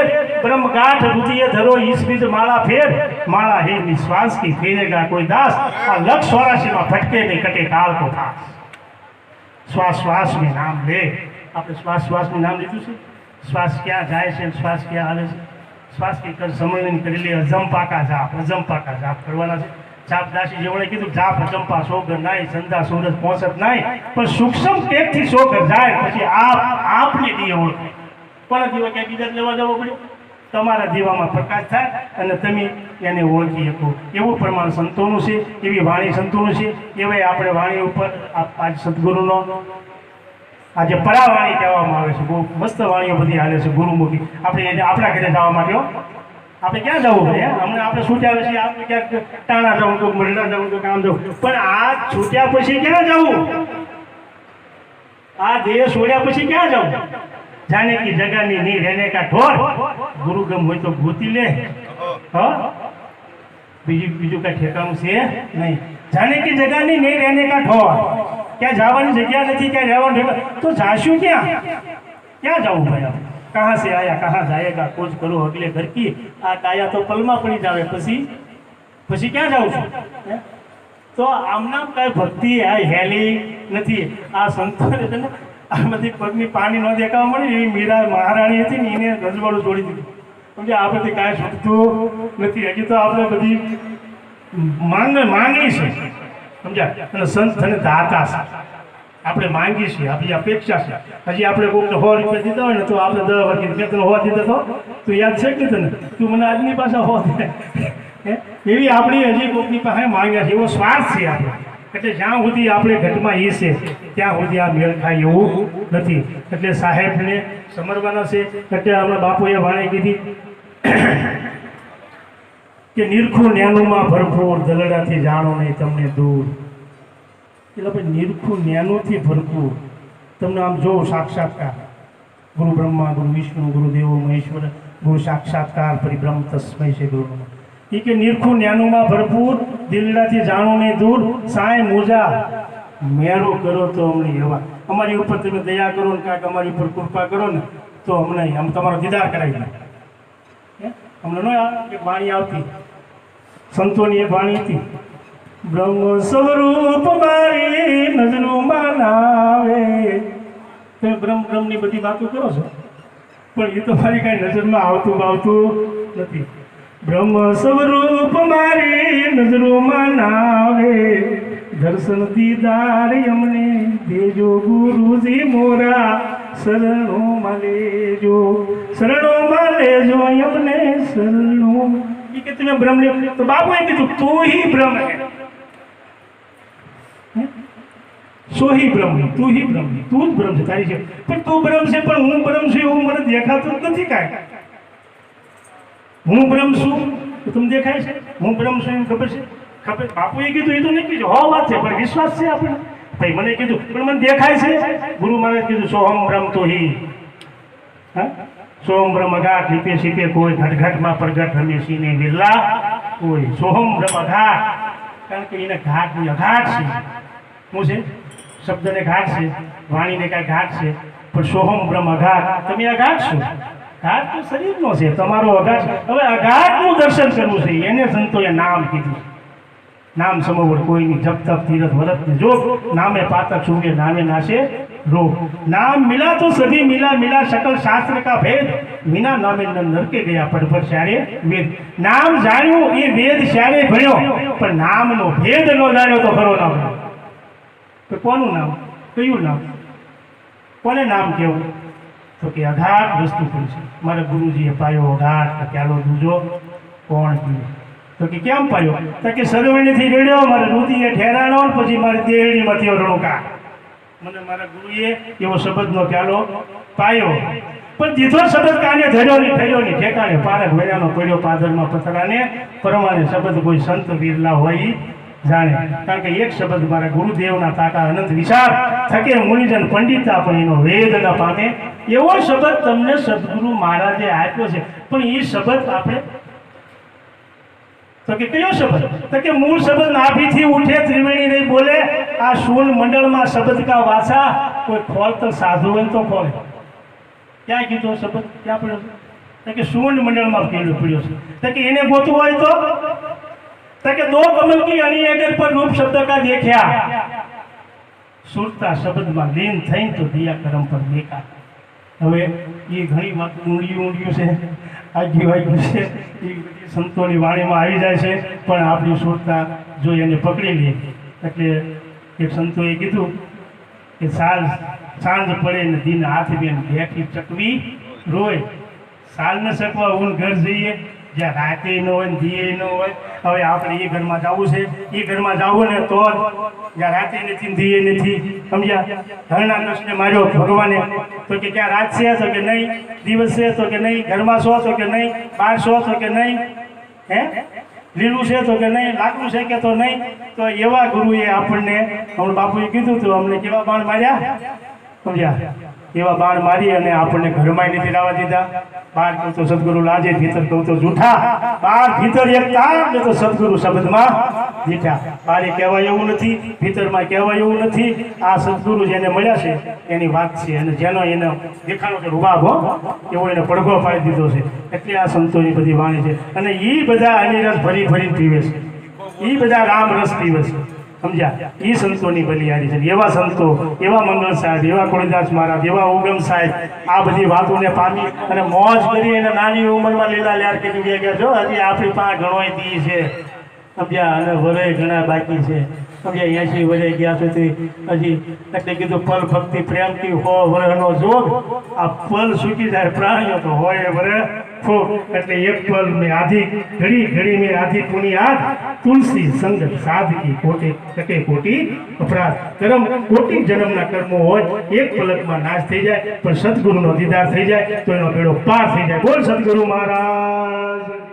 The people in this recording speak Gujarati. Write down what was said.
ફેર બ્રહ્મગાંઠ રુધિએ ધરો माला फेर माला हे निश्वास की फेरेगा कोई दास દાસ. આ स्वराशि में फटके नहीं कटे काल को था શ્વાસ श्वास में नाम ले આપણે શ્વાસ શ્વાસ में નામ લીધું છે? શ્વાસ ક્યાં જાય છે શ્વાસ ક્યાં આવે છે? શ્વાસ કી કર સમજણી કરી લે પાકા જાપ, અજમ પાકા જાપ કરવાના છે. જાપ દાસી જેવડે કીધું, જાપ અજંપા સોગર નાય, સંધા સુરત પહોંચત નાય. પણ સૂક્ષ્મ ટેકથી સોગર જાય, પછી આપ, આપને દીએ ઓળખે. કોના જીવા ક્યાંક બીજા લેવા જવો પડ્યો તમારા દીવામાં પ્રકાશ થાય અને તમે એને ઓળખી શકો. એવું પ્રમાણ સંતોનું છે, એવી વાણી સંતોનું છે. એવાય આપણે વાણી ઉપર આજ સદગુરુનો આજે પરાવાણી કહેવામાં આવે છે. બહુ મસ્ત વાણીઓ બધી હાલે છે ગુરુમુખી. આપણે આપણા ઘરે જવા માટે આપણે ક્યાં જવું ભાઈ હમણાં આપણે છૂટ્યા પછી આપણે ક્યાંક ટાણા જવું તો મંડળા જવું તો, કામ જવું. પણ આ છૂટ્યા પછી ક્યાં જવું? આ દેહ છોડ્યા પછી ક્યાં જવું? જાને કી જગાની ની રહેને કા ઢોર? ગુરુ ગમ હોય તો ગોતી લે. બીજું બીજું કઈ ઠેકાણું છે નહીં. જાને કી જગાની નહીં રહેને કા ઢોર? ક્યાં જવાની જગ્યા નથી, ક્યાં રહેવાનું ઠેકાણું તો જાશું ક્યાં? ક્યાં જવું ભાઈ આપણે? કહાં से આયા, કહાં જાયેગા? કોચ કરો અગલે ઘર કી? આ કાયા તો પલમાં પડી જાવે. પછી? પછી ક્યાં જાઉં છું? તો આમના કઈ ભક્તિ, આ હેલી નથી. આ સંતો ને આ બધી પગની પાણી ન દેખાવા મળે એવી મીરા મહારાણી હતી ને એને રજવાડું છોડી દીધું. સમજે આ બધી કાંઈ છૂટતું નથી. હજી તો આપણે બધી માંગ માંગણી છે. સમજ્યા? અને સંત અને દાતા છે. આપણે માંગી છીએ. આપણી અપેક્ષા છે. હજી આપણે કોઈને સો રૂપિયા દીધા હોય ને તો આપણે દસ વર્ષ મેં તને હો દીધા તો તું યાદ છે કે તને? તું મને આજની પાસે હો દે. એવી આપણી હજી કોઈની પાસે માંગ્યા છે. એવો સ્વાર્થ છે આપણે. એટલે જ્યાં સુધી આપણે ઘટમાં એ છે, ત્યાં સુધી આ મેળ થાય એવું નથી. એટલે સાહેબને સમરવાના છે. એટલે આપણા બાપુએ વાણી કીધી કે નિરખું નેનુમાં ભરપૂર દલડાથી જાણો નહીં તમને દૂર. એટલે ભાઈ નિરખું નેનુંથી ભરપૂર. તમને આમ જોવો સાક્ષાત્કાર. ગુરુ બ્રહ્મા, ગુરુ વિષ્ણુ, ગુરુ દેવો, મહેશ્વર, ગુરુ સાક્ષાત્કાર પરિબ્રહ્મ તસ્મય છે ગુરુ નમઃ. એ કે નિરખું નેનુમાં ભરપૂર, દિલડાથી જાણો નહીં દૂર સાંય મોજા. મેળો કરો તો અમને એવા. અમારી ઉપર તમે દયા કરો ને કાંઈક અમારી ઉપર કૃપા કરો ને, તો અમને આમ તમારો દીદાર કરાવી દે. અમને ન કે વાણી આવતી. સંતોની એ વાણી હતી. બ્રહ્મ સ્વરૂપ મારી નજરોમાં માનાવે તમે બ્રહ્મ બ્રહ્મની બધી વાતો કરો છો. પણ એ તો મારી કાંઈ નજરમાં આવતું આવતું નથી. બ્રહ્મ સ્વરૂપ મારી નજરોમાં નાવે દર્શન દીદાર અમને દેજો ગુરુજી મોરા શરણોમાં લેજો શરણોમાં લેજો અમને શરણો એ કે તમે બ્રહ્મ લે તો બાપુએ કીધું તું હી બ્રહ્મ હે સોહી બ્રહ્મ તું હી બ્રહ્મ તું જ બ્રહ્મ છે તારી છે પણ તું બ્રહ્મ છે પણ હું બ્રહ્મ છું એવું મને દેખાતું જ નથી કાંઈ હું બ્રહ્મ છું? તમને દેખાય છે? હું બ્રહ્મ છું એમ ખબર છે? ખબર? બાપુએ કીધું, એ તો નહીં કીધું. હો, વાત છે, પણ વિશ્વાસ છે આપણે. ભાઈ, મને કીધું, પણ મને દેખાય છે. ગુરુ મહારાજ કીધું, સોહમ બ્રહ્મ તો હિ. હા? સોહમ બ્રહ્મ અઘાટ લીપે સીપે કોઈ ઘટઘટમાં પ્રગટ રમે સીને વિરલા કોઈ. સોહમ બ્રહ્મ અઘાટ કારણ કે એને ઘાટની અઘાટ છે. શું છે? શબ્દને ઘાટ છે. વાણીને કાંઈ ઘાટ છે. પણ સોહમ બ્રહ્મ અઘાટ તમે અઘાટ છો? ઘાટ તો શરીરનો છે, તમારો અઘાટ. હવે અઘાટનું દર્શન કરવું છે, એને સંતોએ નામ કીધું. નામ સમવડ કોઈની જપ તપ તીરથ વરત જો જોગ, નામે પાતક કે નામે નાશે રોગ. નામ મિલા તો સભી મિલા મિલા શકલ શાસ્ત્ર કા ભેદ. વિના નામે નરકે ગયા પડભર ત્યારે વેદ. નામ જાણ્યું, એ વેદ ત્યારે ભણ્યો પણ નામનો ભેદ નો જાણ્યો તો ખરો નામ? તો કોનું નામ? કયું નામ? કોને નામ કહેવું? તો કે અઘાટ વસ્તુ પણ છે? મારા ગુરુજીએ પાયો અઘાટ તો ક્યાલો દૂજો કોણ પીવો તો કે કેમ પાયો? તો કે સરવણીથી રેડ્યો, મારે રુધિએ ઠેરાણો, પછી મારી દેહણીમાંથી રણુકા મને મારા ગુરુએ એવો શબ્દનો પ્યાલો પાયો. પણ દીધો શબ્દ કાને ધર્યો નહીં થયો નહીં. ઠેકાણે પારક વયાનો પડ્યો પાદરમાં પથરાને. પ્રમાણે શબ્દ કોઈ સંત વીરલા હોય જાણે. કારણ કે એક શબ્દ મારા ગુરુદેવના તાકા અનંત વિચાર થકે મુનિજન પંડિતા પણ એનો વેદ ન પામે. એવો શબ્દ તમને સદગુરુ મહારાજે આપ્યો છે. પણ એ શબ્દ આપણે તો કે કયો શબ્દ? તો કે મૂળ શબ્દ નાભીથી ઉઠે, ત્રિવેણી નહીં બોલે. આ શૂળ મંડળમાં શબ્દ કા વાસા. કોઈ ખોલ તો સાધુ હોય તો ખોલે. ક્યાં કીધો શબ્દ? ક્યાં પડ્યો? તો કે સુવર્ણ મંડળમાં પડ્યો છે. તો કે એને ગોતવું હોય તો? તો दो कमल की કી અણી पर रूप રૂપ का देखा સુરતા શબ્દમાં લીન થઈને તો દિયા કરમ પર દેખા હવે એ ઘણી વાત ઊંડિયું ઊંડિયું છે. આગી વાગ્યું છે. એ સંતોની વાણીમાં આવી જાય છે. પણ આપણી સુરતા જો એને પકડી લે, એટલે એ સંતોએ કીધું કે સાલ, સાંજ પડે ને દિન હાથ બેન બેઠી ચકવી રોય. સાલ ન શકવા ઊન ઘર જઈએ. જ્યાં રાતે નો હોય ને દીએ હોય, હવે આપણે એ ઘરમાં જવું છે. એ ઘરમાં જવું ને તો જ્યાં રાતે નથી ધીએ નથી. સમજ્યા? ધરણા કૃષ્ણ માર્યો ભગવાને. તો કે ક્યાં રાત છે? તો કે નહીં. દિવસ છે? તો કે નહીં. ઘરમાં છો? તો કે નહીં. બહાર છો? તો કે નહીં. હે? લીલું છે? તો કે નહીં. લાકડું છે કે તો નહીં? તો એવા ગુરુએ આપણને, હમણાં બાપુએ કીધું હતું અમને કેવા બાણ માર્યા? સમજ્યા? એવા બાણ મારી અને આપણને ઘરમાં નથી લાવવા દીધા. બાર કહું તો સદગુરુ લાજે, ભીતર કહું તો જૂઠા. બાર ભીતર એક તાર ને તો સદગુરુ શબ્દમાં દીઠા બારે કહેવાય એવું નથી, ભીતરમાં કહેવાય એવું નથી. આ સદગુરુ જેને મળ્યા છે, એની વાત છે. અને જેનો એને દેખાણો કે રૂબાબ એવો એને પડઘો પાડી દીધો છે. એટલે આ સંતોની બધી વાણી છે. અને એ બધા અનિરસ રસ ભરી ભરી પીવે છે. એ બધા રામ રસ પીવે છે. સમજ્યા? એ સંતોની બલિયારી છે. એવા સંતો, એવા મંગળ સાહેબ, એવા કોળીદાસ મહારાજ, એવા ઉગમ સાહેબ, આ બધી વાતોને પામી અને મોજ કરી અને નાની ઉંમરમાં લીલા લ્યાર કરી ગયા છો હજી આપણી પાસે ઘણો દી છે. સમજ્યા? અને વરે ઘણા બાકી છે. સમજ્યા? એસી વરે ગયા સુધી હજી એટલે કીધું, પલ ભક્તિ પ્રેમથી હો વરનો જોગ. આ પલ સૂકી જાય, પ્રાણીઓ તો હોય વરે. ખૂબ એટલે એક પલ મેં આધી, ઘડી ઘડી મેં આધી પુની આધ, તુલસી સંગત સાધકી કોટી ટકે કોટી અપરાધ. કર્મ કોટી જન્મના કર્મો હોય, એક પલકમાં નાશ થઈ જાય, પણ સદગુરુનો દીદાર થઈ જાય, તો એનો પેડો પાર થઈ જાય. બોલ સદગુરુ મહારાજ.